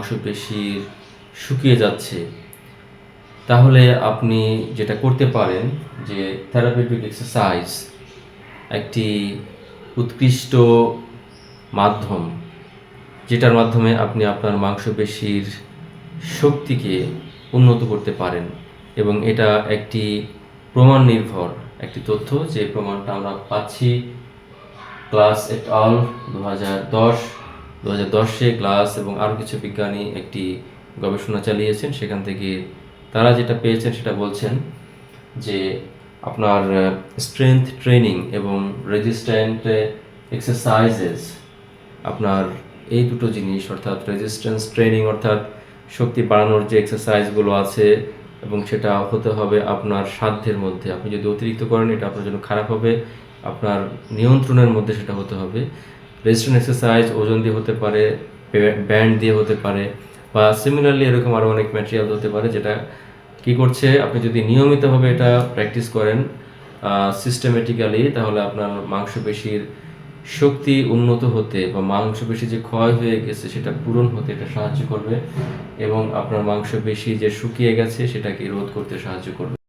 মাংসপেশির শুকিয়ে যাচ্ছে। তাহলে আপনি যেটা করতে পারেন যে থেরাপিউটিক এক্সারসাইজ একটি উৎকৃষ্ট মাধ্যম, যেটার মাধ্যমে আপনি আপনার মাংসপেশির শক্তিকে উন্নত করতে পারেন এবং এটা একটি প্রমাণ নির্ভর একটি তথ্য যে প্রমাণটা আমরা পাচ্ছি। ক্লাস এট অল দু হাজার দশ দু হাজার দশে ক্লাস এবং আরও কিছু বিজ্ঞানী একটি গবেষণা চালিয়েছেন। সেখান থেকে তারা যেটা পেয়েছেন সেটা বলছেন যে আপনার স্ট্রেংথ ট্রেনিং এবং রেজিস্ট্যান্ট এক্সারসাইজেস আপনার এই দুটো জিনিস, অর্থাৎ রেজিস্ট্যান্স ট্রেনিং অর্থাৎ শক্তি বাড়ানোর যে এক্সারসাইজগুলো আছে এবং সেটা হতে হবে আপনার সাধ্যের মধ্যে। আপনি যদি অতিরিক্ত করেন, এটা আপনার জন্য খারাপ হবে। আপনার নিয়ন্ত্রণের মধ্যে সেটা হতে হবে। রেজিস্ট্যান্ট এক্সারসাইজ ওজন দিয়ে হতে পারে ব্যান্ড দিয়ে হতে পারে, বা সিমিলারলি এরকম আরও অনেক ম্যাটেরিয়াল হতে পারে যেটা কি করছে, আপনি যদি নিয়মিতভাবে এটা প্র্যাকটিস করেন সিস্টেমেটিক্যালি তাহলে আপনার মাংসপেশির শক্তি উন্নত হতে বা মাংসপেশি যে ক্ষয় হয়ে গেছে সেটা পূরণ হতে এটা সাহায্য করবে এবং আপনার মাংসপেশি যে শুকিয়ে গেছে সেটাকে রোধ করতে সাহায্য করবে।